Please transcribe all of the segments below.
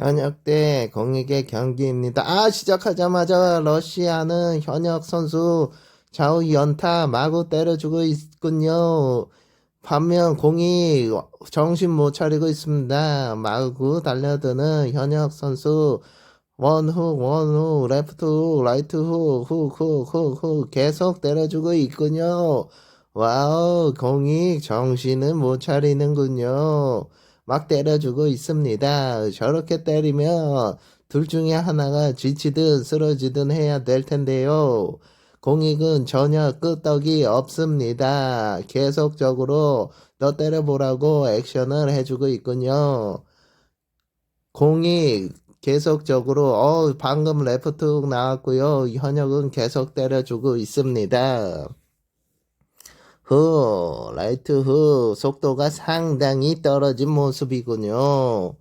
현역 대 공익의 경기입니다. 아, 시작하자마자 러시아는 현역 선수 좌우 연타 마구 때려주고 있군요. 반면 공이 정신 못 차리고 있습니다. 마구 달려드는 현역 선수 원훅 원훅 레프트 훅 라이트 훅훅훅훅훅 계속 때려주고 있군요. 와우 공이 정신은 못 차리는군요. 막 때려주고 있습니다. 저렇게 때리면 둘 중에 하나가 지치든 쓰러지든 해야 될 텐데요. 공익은 전혀 끄떡이 없습니다. 계속적으로 너 때려보라고 액션을 해주고 있군요. 공익 계속적으로 어 방금 레프트 훅 나왔고요. 현역은 계속 때려주고 있습니다. 후, 라이트 후, 속도가 상당히 떨어진 모습이군요.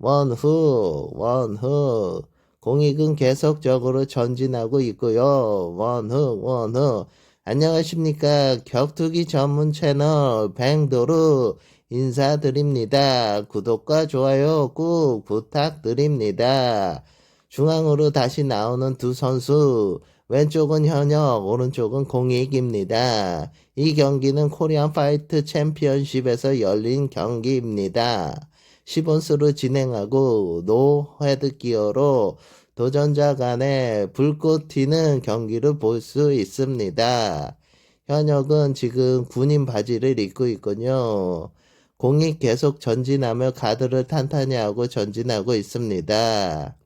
원 후, 원 후, 공익은 계속적으로 전진하고 있고요. 원 후, 원 후. 안녕하십니까. 격투기 전문 채널 뱅도르 인사드립니다. 구독과 좋아요 꾹 부탁드립니다. 중앙으로 다시 나오는 두 선수. 왼쪽은 현역, 오른쪽은 공익입니다. 이 경기는 코리안 파이트 챔피언십에서 열린 경기입니다. 10온수로 진행하고 노 헤드 기어로 도전자 간의 불꽃 튀는 경기를 볼 수 있습니다. 현역은 지금 군인 바지를 입고 있군요. 공이 계속 전진하며 가드를 탄탄히 하고 전진하고 있습니다.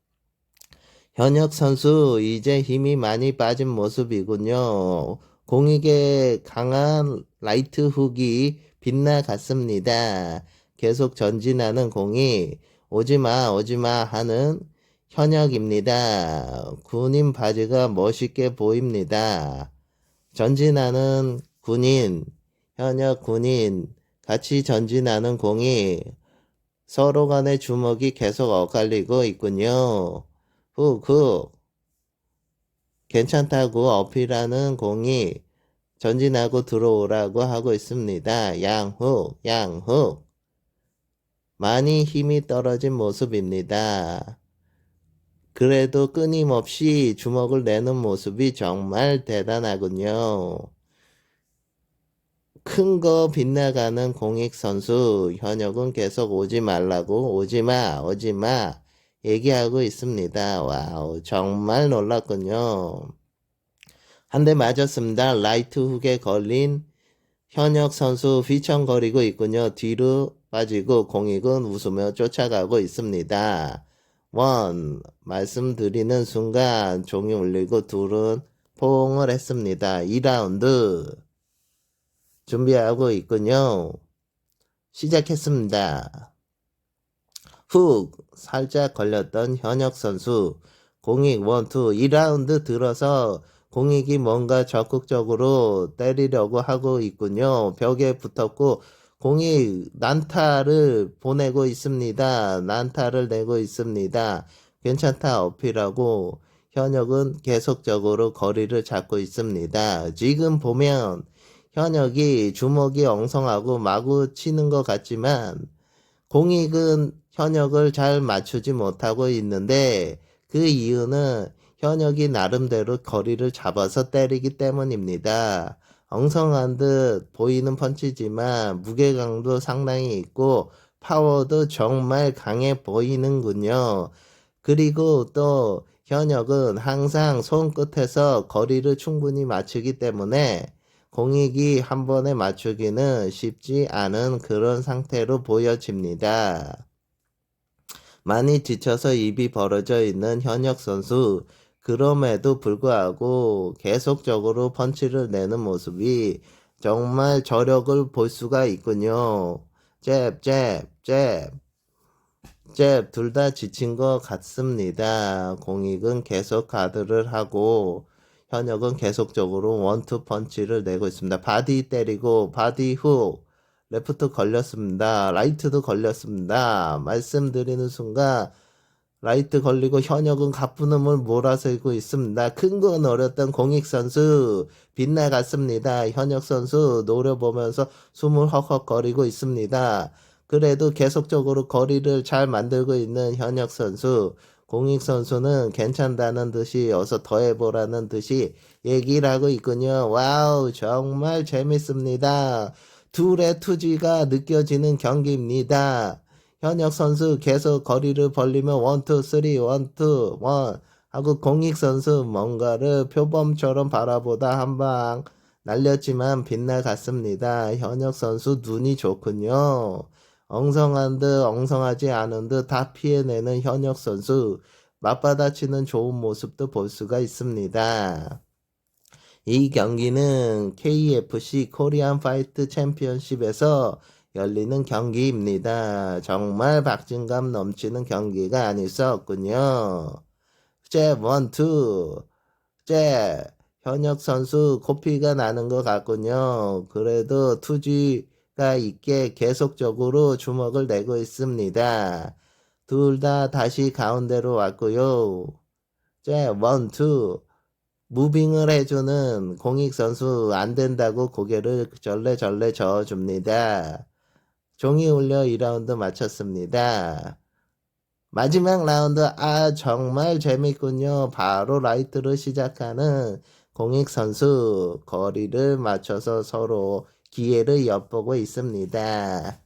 현역 선수 이제 힘이 많이 빠진 모습이군요. 공익의 강한 라이트 훅이 빗나갔습니다. 계속 전진하는 공이 오지마 오지마 하는 현역입니다. 군인 바지가 멋있게 보입니다. 전진하는 군인, 현역 군인, 같이 전진하는 공이 서로 간의 주먹이 계속 엇갈리고 있군요. 훅훅 괜찮다고 어필하는 공이 전진하고 들어오라고 하고 있습니다. 양훅, 양훅. 많이 힘이 떨어진 모습입니다. 그래도 끊임없이 주먹을 내는 모습이 정말 대단하군요. 큰 거 빗나가는 공익 선수 현역은 계속 오지 말라고 오지 마 오지 마 얘기하고 있습니다. 와우 정말 놀랐군요. 한 대 맞았습니다. 라이트 훅에 걸린 현역 선수 휘청거리고 있군요. 뒤로 빠지고 공익은 웃으며 쫓아가고 있습니다. 원 말씀드리는 순간 종이 울리고 둘은 포옹을 했습니다. 2라운드 준비하고 있군요. 시작했습니다. 훅 살짝 걸렸던 현역 선수 공익 원투 2라운드 들어서 공익이 뭔가 적극적으로 때리려고 하고 있군요. 벽에 붙었고 공익 난타를 보내고 있습니다. 난타를 내고 있습니다. 괜찮다 어필하고 현역은 계속적으로 거리를 잡고 있습니다. 지금 보면 현역이 주먹이 엉성하고 마구 치는 것 같지만 공익은 현역을 잘 맞추지 못하고 있는데 그 이유는 현역이 나름대로 거리를 잡아서 때리기 때문입니다. 엉성한 듯 보이는 펀치지만 무게감도 상당히 있고 파워도 정말 강해 보이는군요. 그리고 또 현역은 항상 손끝에서 거리를 충분히 맞추기 때문에 공익이 한 번에 맞추기는 쉽지 않은 그런 상태로 보여집니다. 많이 지쳐서 입이 벌어져 있는 현역 선수. 그럼에도 불구하고 계속적으로 펀치를 내는 모습이 정말 저력을 볼 수가 있군요. 잽, 잽, 잽. 잽, 둘 다 지친 것 같습니다. 공익은 계속 가드를 하고, 현역은 계속적으로 원투 펀치를 내고 있습니다. 바디 때리고, 바디 후, 레프트 걸렸습니다. 라이트도 걸렸습니다. 말씀드리는 순간, 라이트 걸리고 현역은 가쁘음을 몰아세고 있습니다. 큰 건 어렸던 공익 선수 빗나갔습니다. 현역 선수 노려보면서 숨을 헉헉거리고 있습니다. 그래도 계속적으로 거리를 잘 만들고 있는 현역 선수, 공익 선수는 괜찮다는 듯이 어서 더 해보라는 듯이 얘기를 하고 있군요. 와우, 정말 재밌습니다. 둘의 투지가 느껴지는 경기입니다. 현역 선수 계속 거리를 벌리며 원투 쓰리 원투 원 하고 공익 선수 뭔가를 표범처럼 바라보다 한 방 날렸지만 빗나갔습니다. 현역 선수 눈이 좋군요. 엉성한 듯 엉성하지 않은 듯 다 피해내는 현역 선수 맞받아치는 좋은 모습도 볼 수가 있습니다. 이 경기는 KFC 코리안 파이트 챔피언십에서 열리는 경기입니다. 정말 박진감 넘치는 경기가 없군요. 잽 원투 잽 현역 선수 코피가 나는 것 같군요. 그래도 투지가 있게 계속적으로 주먹을 내고 있습니다. 둘 다 다시 가운데로 왔고요. 잽 원투 무빙을 해주는 공익 선수 안 된다고 고개를 절레절레 저어줍니다. 종이 울려 2라운드 마쳤습니다. 마지막 라운드 아 정말 재밌군요. 바로 라이트로 시작하는 공익 선수 거리를 맞춰서 서로 기회를 엿보고 있습니다.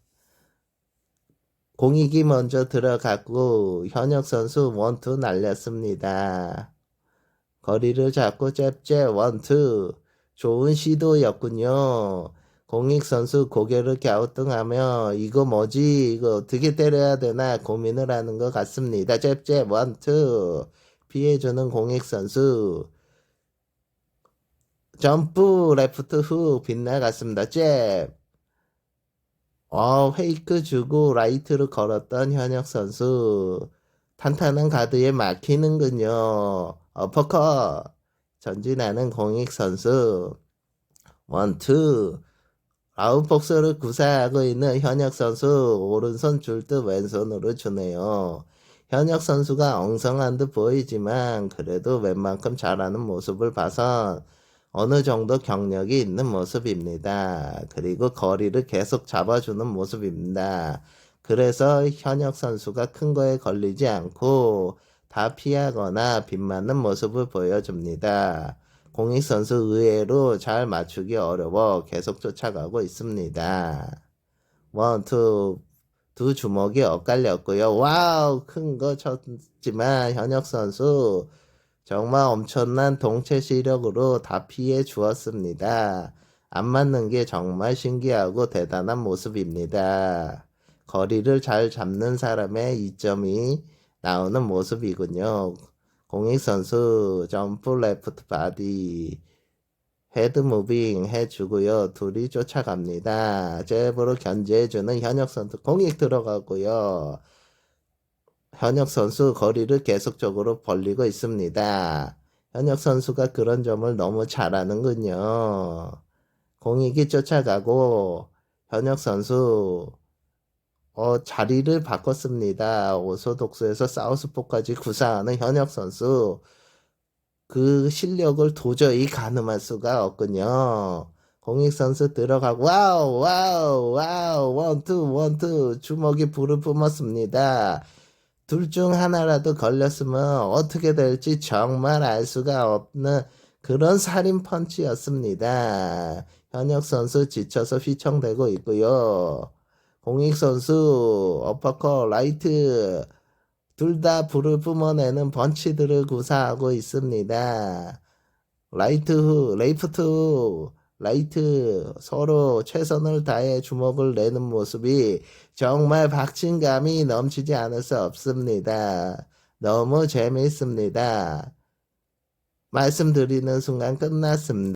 공익이 먼저 들어갔고 현역 선수 원투 날렸습니다. 거리를 잡고 잽잽 원투 좋은 시도였군요. 공익 선수 고개를 갸우뚱하며 이거 뭐지 이거 어떻게 때려야 되나 고민을 하는 것 같습니다. 잽잽 원투 피해주는 공익 선수 점프 레프트 훅 빗나갔습니다. 잽 어, 페이크 주고 라이트로 걸었던 현역 선수 탄탄한 가드에 막히는군요. 어퍼컷 전진하는 공익 선수 원투 아웃복스를 구사하고 있는 현역 선수 오른손 줄 듯 왼손으로 주네요. 현역 선수가 엉성한 듯 보이지만 그래도 웬만큼 잘하는 모습을 봐선 어느 정도 경력이 있는 모습입니다. 그리고 거리를 계속 잡아주는 모습입니다. 그래서 현역 선수가 큰 거에 걸리지 않고 다 피하거나 빗맞는 모습을 보여줍니다. 공익 선수 의외로 잘 맞추기 어려워 계속 쫓아가고 있습니다. 원, 투, 두 주먹이 엇갈렸고요. 와우, 큰 거 쳤지만 현역 선수 정말 엄청난 동체 시력으로 다 피해 주었습니다. 안 맞는 게 정말 신기하고 대단한 모습입니다. 거리를 잘 잡는 사람의 이점이 나오는 모습이군요. 공익 선수 점프 레프트 바디 헤드 무빙 해주고요. 둘이 쫓아갑니다. 잽으로 견제해주는 현역 선수 공익 들어가고요. 현역 선수 거리를 계속적으로 벌리고 있습니다. 현역 선수가 그런 점을 너무 잘하는군요. 공익이 쫓아가고 현역 선수 어, 자리를 바꿨습니다. 오소독스에서 사우스포까지 구사하는 현역 선수. 그 실력을 도저히 가늠할 수가 없군요. 공익 선수 들어가고 와우 와우 와우 원투 원투 주먹이 불을 뿜었습니다. 둘 중 하나라도 걸렸으면 어떻게 될지 정말 알 수가 없는 그런 살인 펀치였습니다. 현역 선수 지쳐서 휘청대고 있고요. 공익 선수 어퍼컷 라이트 둘 다 불을 뿜어내는 펀치들을 구사하고 있습니다. 라이트 후 레이프트 후 라이트 서로 최선을 다해 주먹을 내는 모습이 정말 박진감이 넘치지 않을 수 없습니다. 너무 재미있습니다. 말씀드리는 순간 끝났습니다.